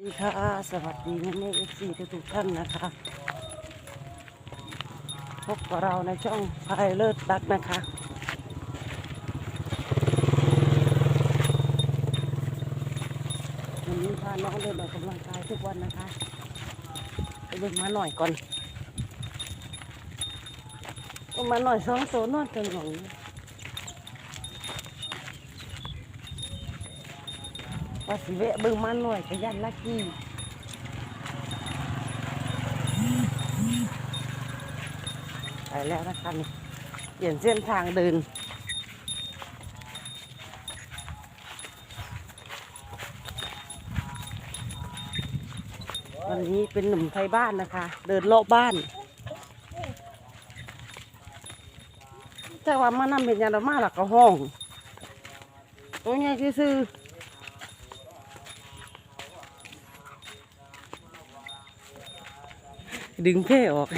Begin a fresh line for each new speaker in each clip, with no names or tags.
สวัสดีค่ะ สวัสดีแม่แม่เอฟซีทุกท่านนะคะ พบกับเราในช่องพายเลิศรักนะคะ วันนี้พาน้องเดินออกกำลังกายทุกวันนะคะไปเบิ่งมาหน่อยก่อนเอามาหน่อยสองตัวนอนจังหวง ว่าสิเวะเบิ่งมาหน่อยก็ยันลักกี้ไปแล้วนะคะนี่เปลี่ยนเส้นทางเดิน วันนี้เป็นหนุ่มไทยบ้านนะคะ เดินเลาะบ้านแต่ว่ามานั่เป็นยาดมาหลักก็ห้อง ตัวใหญ่ซื่อ ดึงเพ่ออก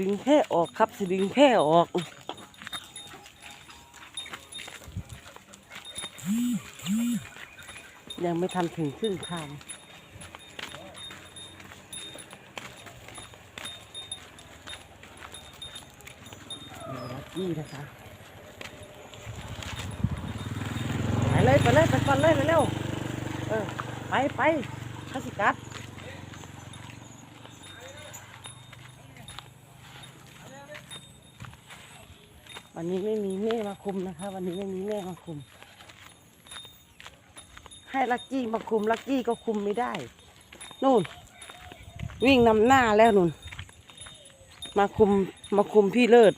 ดึงเพ่ออกครับสิดึงเพ่ออก ยังไม่ทันถึงครึ่งทางลักกี้นะคะไปเลยไปเลยไปก่อนเลยไปเร็ว ไปไปข้าสิกัดวันนี้ไม่มีแม่มาคุมนะคะ วันนี้ไม่มีแม่มาคุม ให้ลักกี้มาคุมลักกี้ก็คุมไม่ได้ นู่น วิ่งนำหน้าแล้วนู่น มาคุมมาคุมพี่เลิศ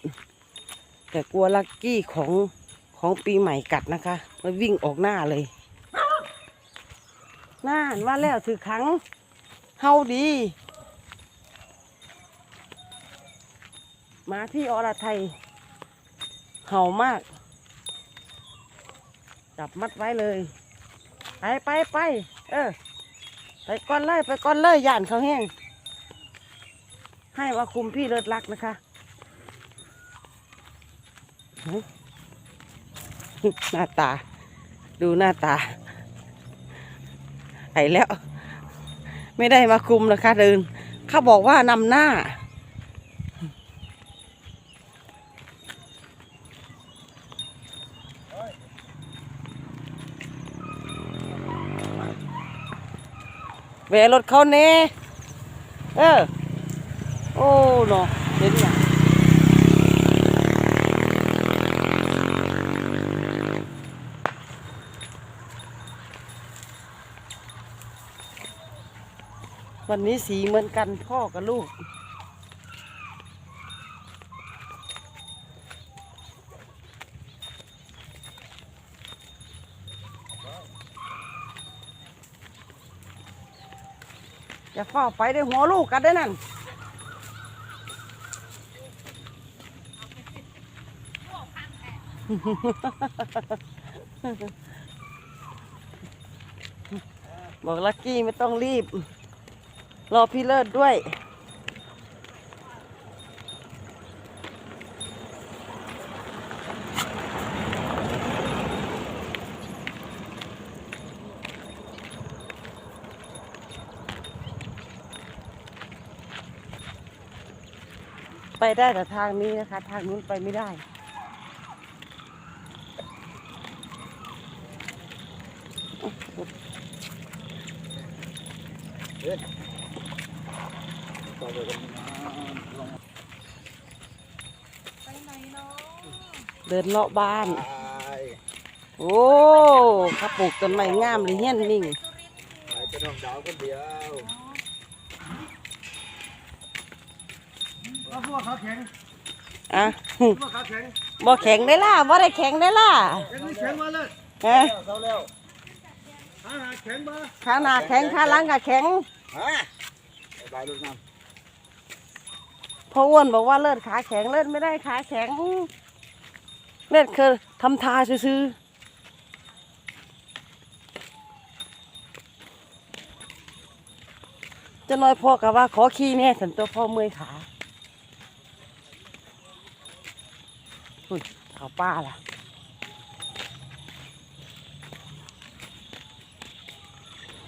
แต่กลัวลักกี้ของของปีใหม่กัดนะคะมันวิ่งออกหน้าเลย น่านว่าแล้วถือขังเฮาดีมาพี่อรไทยเห่ามาก จับมัดไว้เลย ไปไปไปเออ ไปก่อนเลยไปก่อนเลยย่านเขาแห้งให้ว่าคุมพี่เลิศรักนะคะหึหน้าตา ดูหน้าตา ไอ้แล้ว ไม่ได้มาคุมนะคะเดิน เขาบอกว่านำหน้าแหวรถเขาเน่เออ โอ้เนาะ วันนี้สีเหมือนกันพ่อกับลูกอย่าเฝ้าไปได้หัวลูกกันได้นั่นบอกลักกี้ไม่ต้องรีบ รอพี่เลิศด้วย ไปได้แต่ทางนี้นะคะ ทางนู้นไปไม่ได้เดินเลาะบ้านโอ้เขาปลูกต้นไม้งามเลยเฮี้ยนนิ่ง
ไปจะน้องดาวคนเดียว
พวกเขาแข็ง
อะ
พวกเขาแข็ง
บ่แข็งได้ล่ะบ่ได้แข็งได้ล่ะ
แข็งนี่แข็งมาเลย
ฮะ
เขาแล้ว
อาหารแข็งมา
ขาหน้าแข็งขาหลังก็แข็ง
ฮะบายลูกน้
เพออ้วนบอกว่าเลิศขาแข็งเลิศไม่ได้ขาแข็ง เลิศคือทำทาซื้อจะน้อยพ่อกับว่าขอขี้แน่สันตัวพ่อเมื่อยขาอุ้ยเขาป้าล่ะ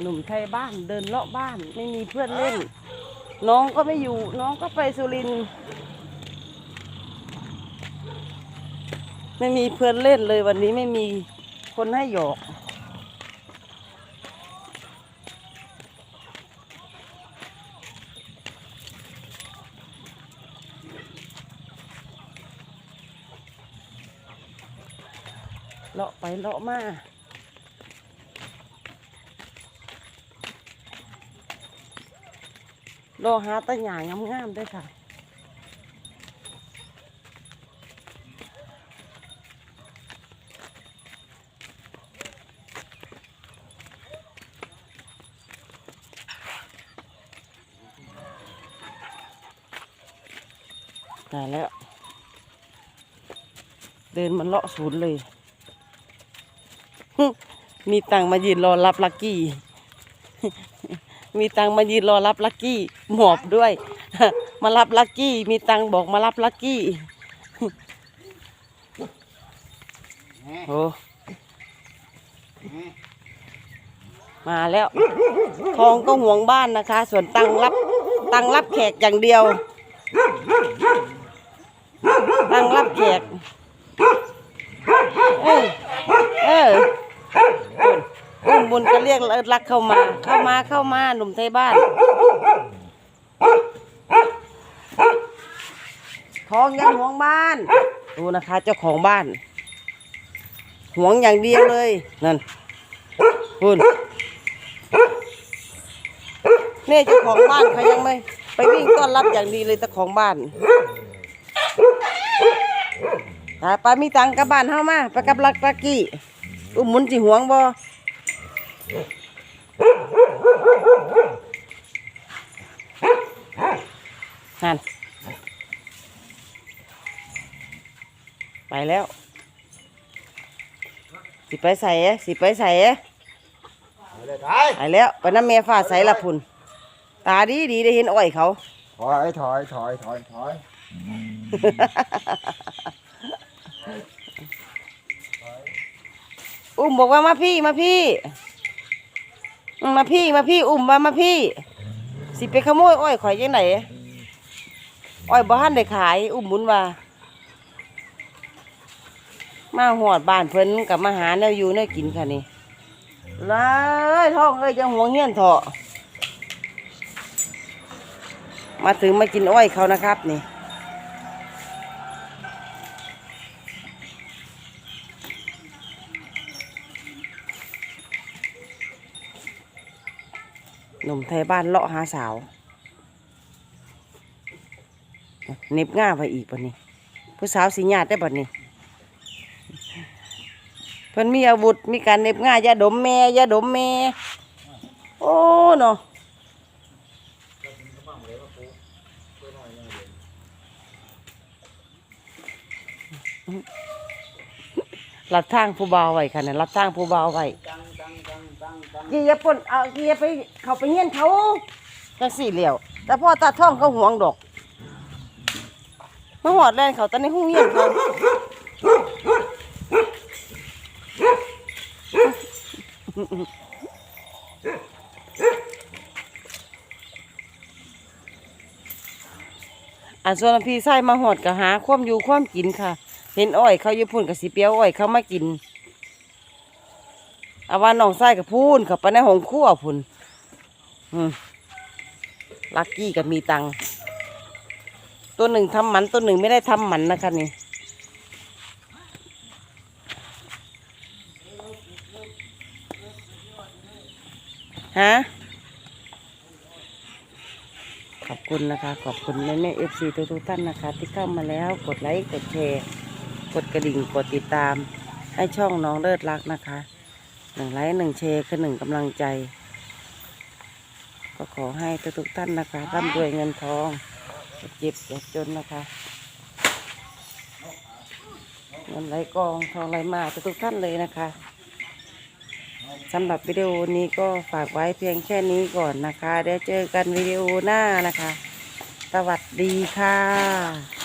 หนุ่มไทยบ้านเดินเลาะบ้านไม่มีเพื่อนเล่น น้องก็ไม่อยู่ น้องก็ไปสุรินไม่มีเพื่อนเล่นเลยวันนี้ไม่มีคนให้หยอกเลาะไปเลาะมา รอหาตะหย่างงามๆด้วยค่ะตายแล้ว เดินมันเลาะศูนย์เลย มีตังมายืนรอรับลักกี้ มีตังมายืนรอรับลักกี้หมอบด้วย มารับลักกี้ มีตังบอกมารับลักกี้โอ้มาแล้ว ทองก็ห่วงบ้านนะคะ ส่วนตังรับ ตังรับแขกอย่างเดียว ตังค์รับแขก เออเออ อุ้มบุญก็เรียกรักเข้ามา เข้ามาเข้ามาหนุ่มไทยบ้าน ท้องยังห่วงบ้าน ดูนะคะ เจ้าของบ้านห่วงอย่างเดียวเลยนั่นคุณนี่เจ้าของบ้านเขายังไม่ ไปวิ่งต้อนรับอย่างดีเลยเจ้าของบ้านตายไปมีตังกับบ้านเฮามาไปกับลักลักกี้อุ้มมุนสิห่วงบ่ นั่น ไปแล้ว สิไปใส่เอ๊ะสิไปใส่เอ๊ะ
เอาเลยถ่าย
ไปแล้วไปน้ำเมียฟ้าใสละพุ่น ตาดีดีได้เห็นอ้อยเขา
ถอยถอยถอยถอยถอย
อุ้มบอกว่ามาพี่มาพี่อื มาพี่มาพี่อุ้มมามาพี่ สิไปขโมยอ้อยข่อยยังไหนอ้อยบ่ทันได้ขาย อุ้มหมุนว่า มาหอดบ้านเพิ่นกับมาหาแนวอยู่แนวกินค่ะนี่เลยท้องเอ้ยจะห่วงเฮียนเถอะมาถึงมากินอ้อยเขานะครับนี่ หนุ่มไทยบ้านเลาะหาสาวเน็บง่าไปอีกปะนี่ผู้สาวสิญาติได้ปะนี่เพิ่นมีอาวุธมีการเน็บง่ายาดมแม่ยาดมแม่โอ้เนาะรับทางผู้บ่าวไว้ค่ะเนี่ยรับทางผู้บ่าวไว้ กีอย่าปนเอากีอย่าไปเขาไปเงี้ยนเขาจังสี่เหลี่ยวแต่พ่อตาท่องเขาห่วงดอกมาหอดแลนเขาตอนนี้หูเงี้ยนเขาอันส่วนพี่ไส้มาหอดก็หาความอยู่ความกินค่ะ เห็นอ้อยเขาอยู่พุ่นกับสีเปียวอ้อยเขามากิน อาว่าน้องไส้กับพูนเข้าไปในห้องครัวพุ่นอืมลักกี้กับมีตัง ตัวหนึ่งทำหมันตัวหนึ่งไม่ได้ทำหมันนะคะนี่ฮะขอบคุณนะคะ ขอบคุณแม่แม่เอฟซีทุกท่านนะคะ ที่เข้ามาแล้วกดไลค์กดแชร์ กดกระดิ่งกดติดตาม ให้ช่องน้องเลิศรักนะคะ หนึ่งไลค์หนึ่งแชร์คือหนึ่งกำลังใจ ก็ขอให้ทุกท่านนะคะร่ำรวยเงินทองเจ็บอย่าจนนะคะเงินไหลกองทองไหลมาทุกท่านเลยนะคะสำหรับวิดีโอนี้ก็ฝากไว้เพียงแค่นี้ก่อนนะคะเดี๋ยวเจอกันวิดีโอหน้านะคะ สวัสดีค่ะ